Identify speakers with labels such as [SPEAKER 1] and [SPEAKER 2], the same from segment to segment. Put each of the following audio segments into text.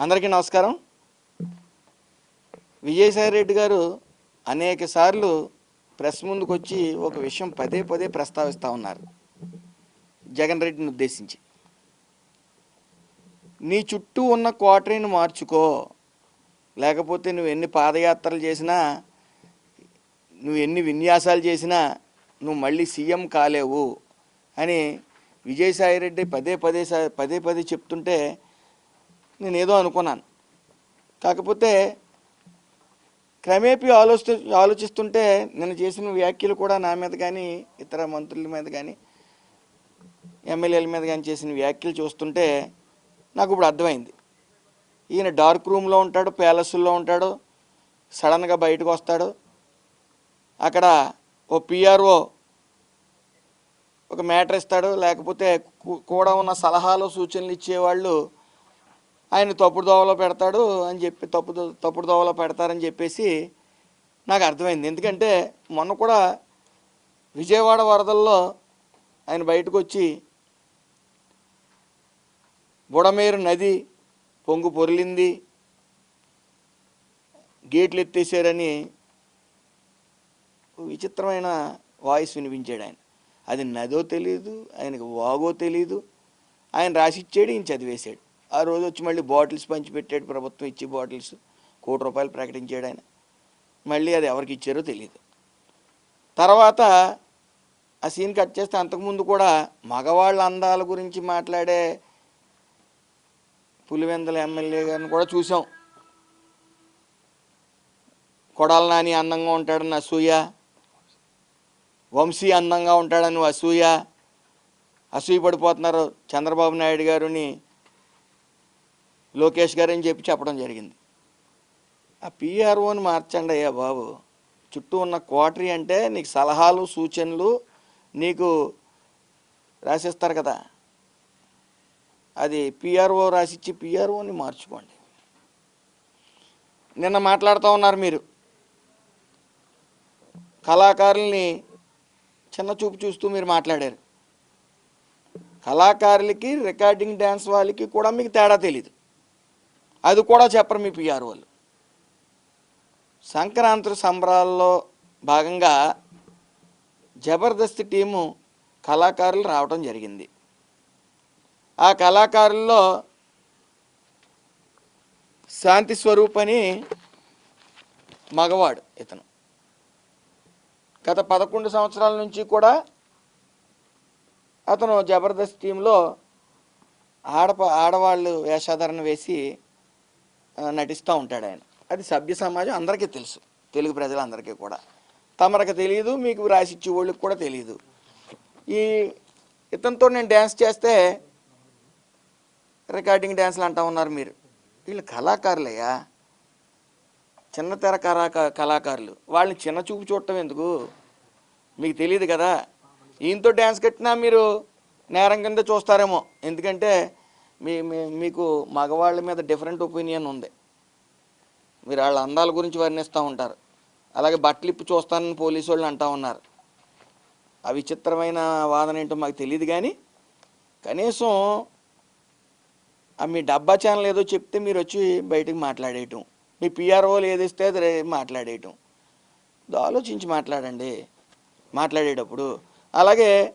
[SPEAKER 1] అందరికీ నమస్కారం. విజయసాయి రెడ్డి గారు అనేక సార్లు ప్రెస్ ముందుకు వచ్చి ఒక విషయం పదే పదే ప్రస్తావిస్తూ ఉన్నారు. జగన్ రెడ్డిని ఉద్దేశించి. నీ చుట్టూ ఉన్న క్వార్టరీని మార్చుకో. లేకపోతే నువ్వు ఎన్ని పాదయాత్రలు చేసినా నువ్వు ఎన్ని విన్యాసాలు చేసినా నువ్వు మళ్ళీ సీఎం కాలేవు అని విజయసాయి రెడ్డి పదే పదే సా- పదే పదే చెప్తుంటే నేను ఏదో అనుకున్నాను. కాకపోతే క్రమేపీ ఆలోచి ఆలోచిస్తుంటే నేను చేసిన వ్యాఖ్యలు కూడా నా మీద కానీ ఇతర మంత్రుల మీద కానీ ఎమ్మెల్యేల మీద కానీ చేసిన వ్యాఖ్యలు చూస్తుంటే నాకు ఇప్పుడు అర్థమైంది. ఈయన డార్క్ రూమ్లో ఉంటాడు ప్యాలెస్లో ఉంటాడు సడన్గా బయటకు వస్తాడు. అక్కడ ఓ పిఆర్ఓ ఒక మ్యాటర్ ఇస్తాడు లేకపోతే కూడా ఉన్న సలహాలు సూచనలు ఇచ్చేవాళ్ళు ఆయన తప్పుడు దోవలో పెడతాడు అని చెప్పి తప్పు తప్పుడు దోవలో పెడతారని చెప్పేసి నాకు అర్థమైంది. ఎందుకంటే మొన్న కూడా విజయవాడ వరదల్లో ఆయన బయటకు వచ్చి బుడమేరు నది పొంగు పొరిలింది గేట్లు ఎత్తేసారని విచిత్రమైన వాయిస్ వినిపించాడు ఆయన. అది నదో తెలియదు ఆయనకు వాగో తెలియదు ఆయన రాసిచ్చాడు ఈయన చదివేశాడు. ఆ రోజు వచ్చి మళ్ళీ బాటిల్స్ పంచిపెట్టాడు ప్రభుత్వం ఇచ్చి బాటిల్స్. కోటి రూపాయలు ప్రకటించాడు ఆయన. మళ్ళీ అది ఎవరికి ఇచ్చారో తెలియదు తర్వాత ఆ సీన్ కట్ చేస్తే అంతకుముందు కూడా మగవాళ్ళ అందాల గురించి మాట్లాడే పులివెందల ఎమ్మెల్యే గారిని కూడా చూసాం. కొడాల నాని అందంగా ఉంటాడని అసూయ. వంశీ అందంగా ఉంటాడని అసూయ. అసూయ పడిపోతున్నారు చంద్రబాబు నాయుడు గారుని లోకేష్ గారు అని చెప్పి చెప్పడం జరిగింది. ఆ పిఆర్ఓని మార్చండి అయ్యా బాబు. చుట్టూ ఉన్న క్వార్టరీ అంటే నీకు సలహాలు సూచనలు నీకు రాసిస్తారు కదా. అది పిఆర్ఓ రాసిచ్చి పిఆర్ఓని మార్చుకోండి. నిన్న మాట్లాడుతూ ఉన్నారు మీరు. కళాకారుల్ని చిన్న చూపు చూస్తూ మీరు మాట్లాడారు. కళాకారులకి రికార్డింగ్ డ్యాన్స్ వాళ్ళకి కూడా మీకు తేడా తెలీదు. అది కూడా చెప్పరు మీ పిఆర్ వాళ్ళు. సంక్రాంతి సంబరాల్లో భాగంగా జబర్దస్త్ టీము కళాకారులు రావడం జరిగింది. ఆ కళాకారుల్లో శాంతి స్వరూపని మగవాడు ఇతను. గత పదకొండు సంవత్సరాల నుంచి కూడా అతను జబర్దస్త్ టీంలో ఆడప ఆడవాళ్ళు వేషాధారణ వేసి నటిస్తూ ఉంటాడు ఆయన. అది సభ్య సమాజం అందరికీ తెలుసు. తెలుగు ప్రజలందరికీ కూడా. తమరికి తెలియదు మీకు రాసిచ్చే వాళ్ళకి కూడా తెలియదు. ఈ ఇతనితో నేను డ్యాన్స్ చేస్తే రికార్డింగ్ డ్యాన్స్లు అంటా ఉన్నారు మీరు. వీళ్ళు కళాకారులయ్యా. చిన్న తెర కళాకారులు. వాళ్ళని చిన్న చూపు చూడటం ఎందుకు? మీకు తెలియదు కదా. ఈయనతో డ్యాన్స్ కట్టినా మీరు నేరం కింద చూస్తారేమో. ఎందుకంటే మీ మీకు మగవాళ్ళ మీద డిఫరెంట్ ఒపీనియన్ ఉంది. మీరు వాళ్ళ అందాల గురించి వర్ణిస్తూ ఉంటారు. అలాగే బట్టలు ఇప్పి చూస్తానని పోలీసు వాళ్ళు అంటూ ఉన్నారు. ఆ విచిత్రమైన వాదన ఏంటో మాకు తెలియదు కానీ కనీసం ఆ మీ డబ్బా ఛానల్ ఏదో చెప్తే మీరు వచ్చి బయటకు మాట్లాడేయటం. మీ పిఆర్ఓలు ఏది ఇస్తే అది మాట్లాడేయటం. ఆలోచించి మాట్లాడండి. మాట్లాడేటప్పుడు. అలాగే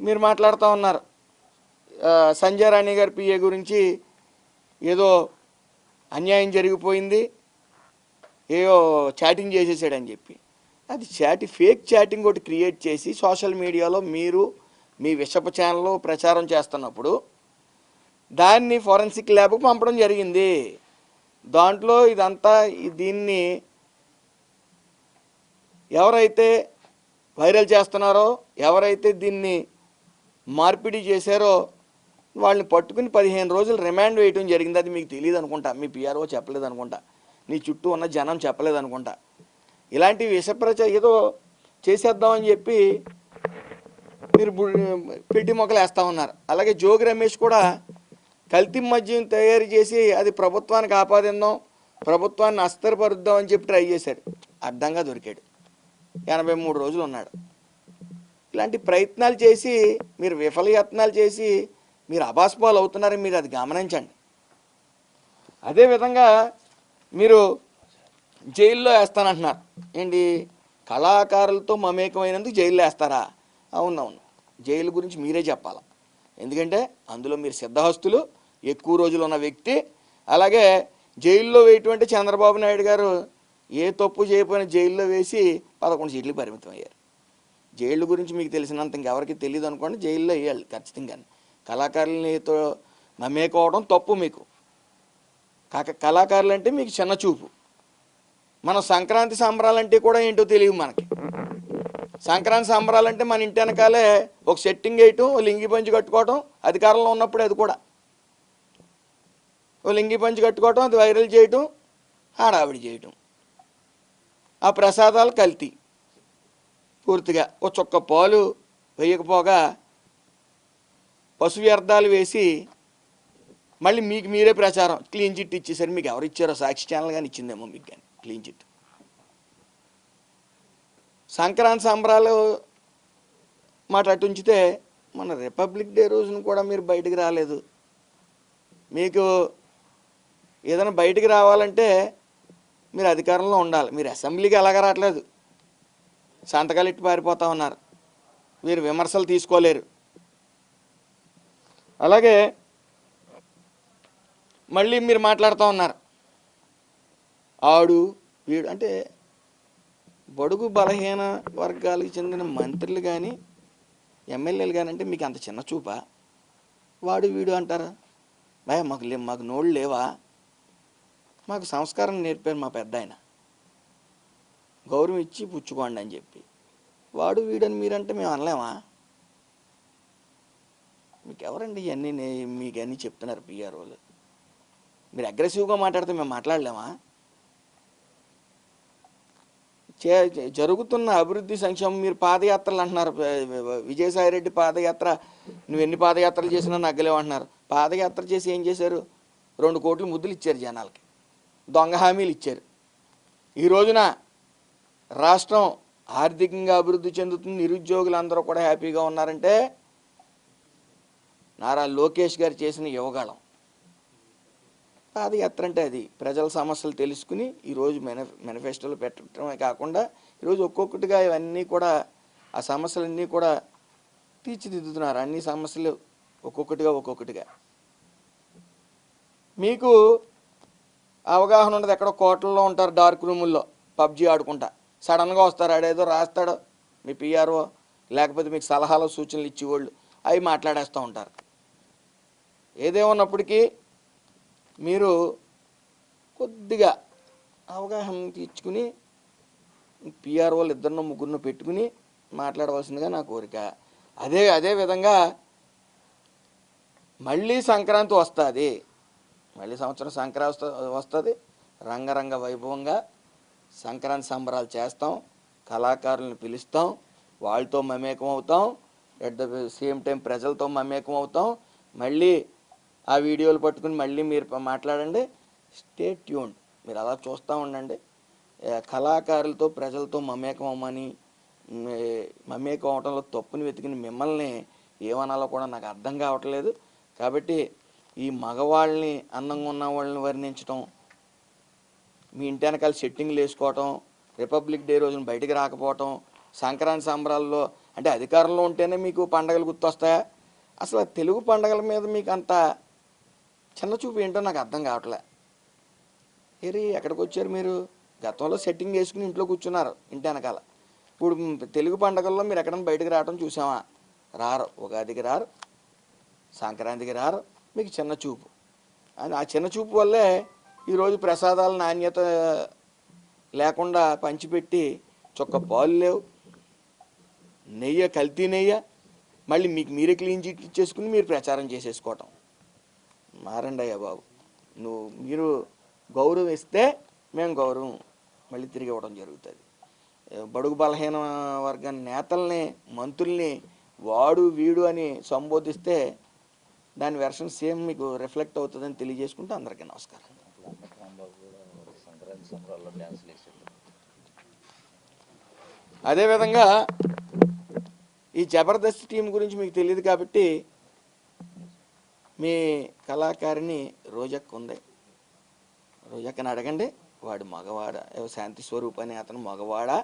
[SPEAKER 1] మీరు మాట్లాడుతూ ఉన్నారు. సంజయ్ రాణి గారి పిఏ గురించి ఏదో అన్యాయం జరిగిపోయింది ఏదో చాటింగ్ చేసేసాడని చెప్పి. అది చాటి ఫేక్ చాటింగ్ ఒకటి క్రియేట్ చేసి సోషల్ మీడియాలో మీరు మీ విషప ఛానల్లో ప్రచారం చేస్తున్నప్పుడు దాన్ని ఫోరెన్సిక్ ల్యాబ్కు పంపడం జరిగింది. దాంట్లో ఇదంతా దీన్ని ఎవరైతే వైరల్ చేస్తున్నారో ఎవరైతే దీన్ని మార్పిడి చేశారో వాళ్ళని పట్టుకుని పదిహేను రోజులు రిమాండ్ వేయటం జరిగింది. అది మీకు తెలియదు అనుకుంటా. మీ పిఆర్ఓ చెప్పలేదు అనుకుంటా. నీ చుట్టూ ఉన్న జనం చెప్పలేదు అనుకుంటా. ఇలాంటి విషప్రచ ఏదో చేసేద్దామని చెప్పి మీరు పెట్టి మొక్కలు వేస్తూ ఉన్నారు. అలాగే జోగి రమేష్ కూడా కల్తీ మద్యం తయారు చేసి అది ప్రభుత్వానికి ఆపాదిద్దాం ప్రభుత్వాన్ని అస్తరపరుద్దాం అని చెప్పి ట్రై చేశాడు. అడ్డంగా దొరికాడు. ఎనభై మూడు రోజులు ఉన్నాడు. ఇలాంటి ప్రయత్నాలు చేసి మీరు విఫలయత్నాలు చేసి మీరు అబాస్పాలు అవుతున్నారని మీరు అది గమనించండి. అదేవిధంగా మీరు జైల్లో వేస్తానంటున్నారు. ఏంటి? కళాకారులతో మమేకమైనందుకు జైల్లో వేస్తారా? అవునవును. జైలు గురించి మీరే చెప్పాలి. ఎందుకంటే అందులో మీరు సిద్ధహస్తులు ఎక్కువ రోజులు ఉన్న వ్యక్తి అలాగే జైల్లో వేయటువంటి చంద్రబాబు నాయుడు గారు ఏ తప్పు చేయకపోయినా జైల్లో వేసి పదకొండు సీట్లు పరిమితం అయ్యారు. జైళ్ళు గురించి మీకు తెలిసినంత ఇంకెవరికి తెలియదు అనుకోండి జైల్లో వేయాలి ఖచ్చితంగా కళాకారులతో మమేకోవడం తప్పు మీకు. కాక కళాకారులు అంటే మీకు చిన్న చూపు మన సంక్రాంతి సంబరాలంటే కూడా ఏంటో తెలియదు మనకి. సంక్రాంతి సంబరాలంటే మన ఇంటి వెనకాలే ఒక సెట్టింగ్ వేయటం ఓ లింగి పంచి కట్టుకోవటం అధికారంలో ఉన్నప్పుడు అది కూడా. ఓ లింగి పంచి కట్టుకోవటం అది వైరల్ చేయటం హడావిడి చేయటం. ఆ ప్రసాదాలు కల్తీ. పూర్తిగా ఓ చుక్క పాలు వేయకపోగా పశు వ్యర్థాలు వేసి మళ్ళీ మీకు మీరే ప్రచారం. క్లీన్ చిట్ ఇచ్చేసరి మీకు ఎవరు ఇచ్చారో సాక్షి ఛానల్ కానీ ఇచ్చిందేమో మీకు కానీ క్లీన్ చిట్. సంక్రాంతి సంబరాలు మాట అటు ఉంచితే మన రిపబ్లిక్ డే రోజున కూడా మీరు బయటకు రాలేదు. మీకు ఏదైనా బయటికి రావాలంటే మీరు అధికారంలో ఉండాలి. మీరు అసెంబ్లీకి ఎలాగ రావట్లేదు. సంతకాలు ఇట్టి పారిపోతా ఉన్నారు. మీరు విమర్శలు తీసుకోలేరు. అలాగే మళ్ళీ మీరు మాట్లాడుతూ ఉన్నారు. ఆడు వీడు అంటే బడుగు బలహీన వర్గాలకు చెందిన మంత్రులు కానీ ఎమ్మెల్యేలు కానీ అంటే మీకు అంత చిన్న చూపా? వాడు వీడు అంటారా? భయ మాకు లే మాకు నోళ్ళు లేవా? మాకు సంస్కారం నేర్పారు మా పెద్ద ఆయన గౌరవం ఇచ్చి పుచ్చుకోండి అని చెప్పి. వాడు వీడని మీరంటే మేము అనలేమా? మీకు ఎవరండి ఇవన్నీ మీకు అన్నీ చెప్తున్నారు పిఆర్ వాళ్ళు. మీరు అగ్రెసివ్గా మాట్లాడితే మేము మాట్లాడలేమా? చే జరుగుతున్న అభివృద్ధి సంక్షేమం మీరు పాదయాత్రలు అంటున్నారు. విజయసాయిరెడ్డి విజయసాయి రెడ్డి పాదయాత్ర నువ్వు ఎన్ని పాదయాత్రలు చేసినా నగ్గలేవు అంటున్నారు. పాదయాత్ర చేసి ఏం చేశారు? రెండు కోట్లు ముద్దులు ఇచ్చారు జనాలకి. దొంగ హామీలు ఇచ్చారు. ఈ రోజున రాష్ట్రం ఆర్థికంగా అభివృద్ధి చెందుతుంది నిరుద్యోగులు అందరూ కూడా హ్యాపీగా ఉన్నారంటే నారా లోకేష్ గారు చేసిన యువగాళం పాదయాత్ర అంటే అది. ప్రజల సమస్యలు తెలుసుకుని ఈరోజు మెన మేనిఫెస్టోలో పెట్టడమే కాకుండా ఈరోజు ఒక్కొక్కటిగా ఇవన్నీ కూడా ఆ సమస్యలన్నీ కూడా తీర్చిదిద్దుతున్నారు. అన్ని సమస్యలు ఒక్కొక్కటిగా ఒక్కొక్కటిగా. మీకు అవగాహన ఉండదు. ఎక్కడో కోటల్లో ఉంటారు డార్క్ రూముల్లో. పబ్జి ఆడుకుంటా. సడన్గా వస్తారు. ఆడేదో రాస్తాడు మీ పిఆర్ఓ లేకపోతే మీకు సలహాలు సూచనలు ఇచ్చేవాళ్ళు. అవి మాట్లాడేస్తూ ఉంటారు. ఏదేమన్నప్పటికీ మీరు కొద్దిగా అవగాహన తీర్చుకుని పిఆర్ఓలు ఇద్దరినో ముగ్గురినో పెట్టుకుని మాట్లాడవలసిందిగా నా కోరిక. అదే అదే విధంగా మళ్ళీ సంక్రాంతి వస్తుంది. మళ్ళీ సంవత్సరం సంక్రాంతి వస్తుంది. రంగరంగ వైభవంగా సంక్రాంతి సంబరాలు చేస్తాం. కళాకారులను పిలుస్తాం. వాళ్ళతో మమేకం అవుతాం అట్ ద సేమ్ టైం ప్రజలతో మమేకం అవుతాం మళ్ళీ ఆ వీడియోలు పట్టుకుని మళ్ళీ మీరు మాట్లాడండి. స్టే ట్యూన్ మీరు అలా చూస్తూ ఉండండి. కళాకారులతో ప్రజలతో మమేకం అవ్వమని మమేకం అవటంలో తప్పుని వెతికిన మిమ్మల్ని ఏమనాలో కూడా నాకు అర్థం కావట్లేదు. కాబట్టి ఈ మగవాళ్ళని అందంగా ఉన్న వాళ్ళని వర్ణించటం మీ ఇంటి వెనకాల సెట్టింగ్లు వేసుకోవటం రిపబ్లిక్ డే రోజున బయటికి రాకపోవటం సంక్రాంతి సంబరాల్లో అంటే అధికారంలో ఉంటేనే మీకు పండగలు గుర్తొస్తాయా? అసలు తెలుగు పండగల మీద మీకు అంత చిన్న చూపు ఏంటో నాకు అర్థం కావట్లే. ఏరి ఎక్కడికి వచ్చారు మీరు? గతంలో సెట్టింగ్ వేసుకుని ఇంట్లో కూర్చున్నారు ఇంటి వెనకాల. ఇప్పుడు తెలుగు పండగల్లో మీరు ఎక్కడైనా బయటకు రావడం చూసామా రారు ఉగాదికి రారు సంక్రాంతికి రారు మీకు చిన్న చూపు. అని ఆ చిన్న చూపు వల్లే ఈరోజు ప్రసాదాల నాణ్యత లేకుండా పంచిపెట్టి చొక్క పాలు లేవు. నెయ్యి కల్తీ నెయ్యి మళ్ళీ మీకు మీరే క్లీన్ చిట్ ఇచ్చేసుకుని మీరు ప్రచారం చేసేసుకోవటం. మారండయ్య బాబు. నువ్వు మీరు గౌరవం ఇస్తే మేము గౌరవం. మళ్ళీ తిరిగి ఇవ్వడం జరుగుతుంది. బడుగు బలహీన వర్గం నేతల్ని మంత్రుల్ని వాడు వీడు అని సంబోధిస్తే దాని వెర్షన్ సేమ్ మీకు రిఫ్లెక్ట్ అవుతుందని తెలియజేసుకుంటూ అందరికీ నమస్కారం. అదేవిధంగా ఈ జబర్దస్త్ టీం గురించి మీకు తెలియదు కాబట్టి మీ కళాకారిణి రోజక్క ఉంది రోజక్కని అడగండి. వాడు మగవాడ? శాంతి స్వరూప్ అతను మగవాడా?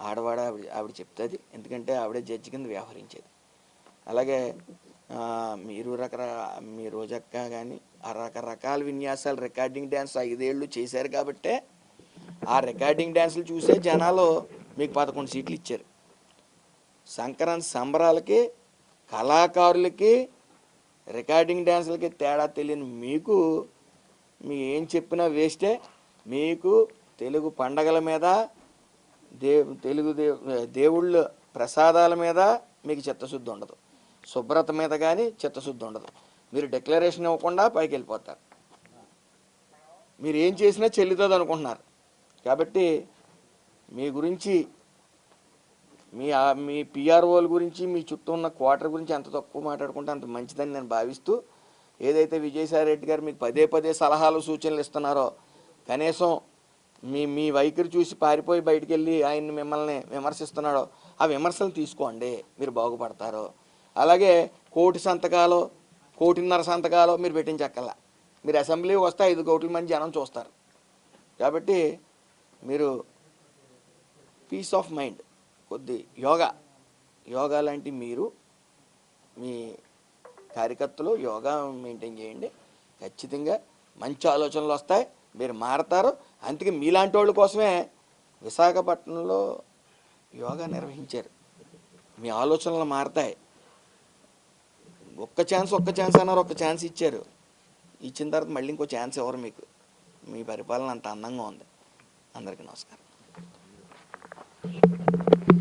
[SPEAKER 1] ఆడవాడ? ఆవిడ ఆవిడ చెప్తుంది. ఎందుకంటే ఆవిడే జడ్జి కింద వ్యవహరించేది. అలాగే మీరు రకర మీ రోజక్క కానీ ఆ రకరకాల విన్యాసాలు రికార్డింగ్ డ్యాన్స్ ఐదేళ్ళు చేశారు కాబట్టే ఆ రికార్డింగ్ డ్యాన్సులు చూసే జనాలు మీకు పదకొండు సీట్లు ఇచ్చారు. సంక్రాంతి సంబరాలకి కళాకారులకి రికార్డింగ్ డ్యాన్సులకి తేడా తెలియని మీకు మీ ఏం చెప్పినా వేస్టే. మీకు తెలుగు పండగల మీద దే తెలుగు దే దేవుళ్ళ ప్రసాదాల మీద మీకు చిత్తశుద్ధి ఉండదు. శుభ్రత మీద కానీ చిత్తశుద్ధి ఉండదు. మీరు డిక్లరేషన్ ఇవ్వకుండా పైకి వెళ్ళిపోతారు. మీరు ఏం చేసినా చెల్లుతుంది అనుకుంటున్నారు కాబట్టి మీ గురించి మీ ఆ- మీ పిఆర్ఓల గురించి మీ చుట్టూ ఉన్న క్వార్టర్ గురించి ఎంత తక్కువ మాట్లాడుకుంటే అంత మంచిదని నేను భావిస్తూ ఏదైతే విజయసాయి రెడ్డి గారు మీకు పదే పదే సలహాలు సూచనలు ఇస్తున్నారో కనీసం మీ మీ వైఖరి చూసి పారిపోయి బయటికి వెళ్ళి ఆయన్ని మిమ్మల్ని విమర్శిస్తున్నాడో ఆ విమర్శలు తీసుకోండి. మీరు బాగుపడతారు. అలాగే కోటి సంతకాలు కోటిన్నర సంతకాలు మీరు పెట్టించక్కల మీరు అసెంబ్లీ వస్తే ఐదు కోట్ల మంది జనం చూస్తారు. కాబట్టి మీరు పీస్ ఆఫ్ మైండ్. కొద్ది యోగా యోగా లాంటి మీరు మీ కార్యకర్తలు యోగా మెయింటైన్ చేయండి. ఖచ్చితంగా మంచి ఆలోచనలు వస్తాయి. మీరు మారతారు. అందుకే మీలాంటి వాళ్ళ కోసమే విశాఖపట్నంలో యోగా నిర్వహించారు. మీ ఆలోచనలు మారతాయి. ఒక్క ఛాన్స్ ఒక్క ఛాన్స్ అన్నారు ఒక్క ఛాన్స్ ఇచ్చారు. ఇచ్చిన తర్వాత మళ్ళీ ఇంకో ఛాన్స్ ఎవరు మీకు? మీ పరిపాలన అంత అందంగా ఉంది. అందరికీ నమస్కారం.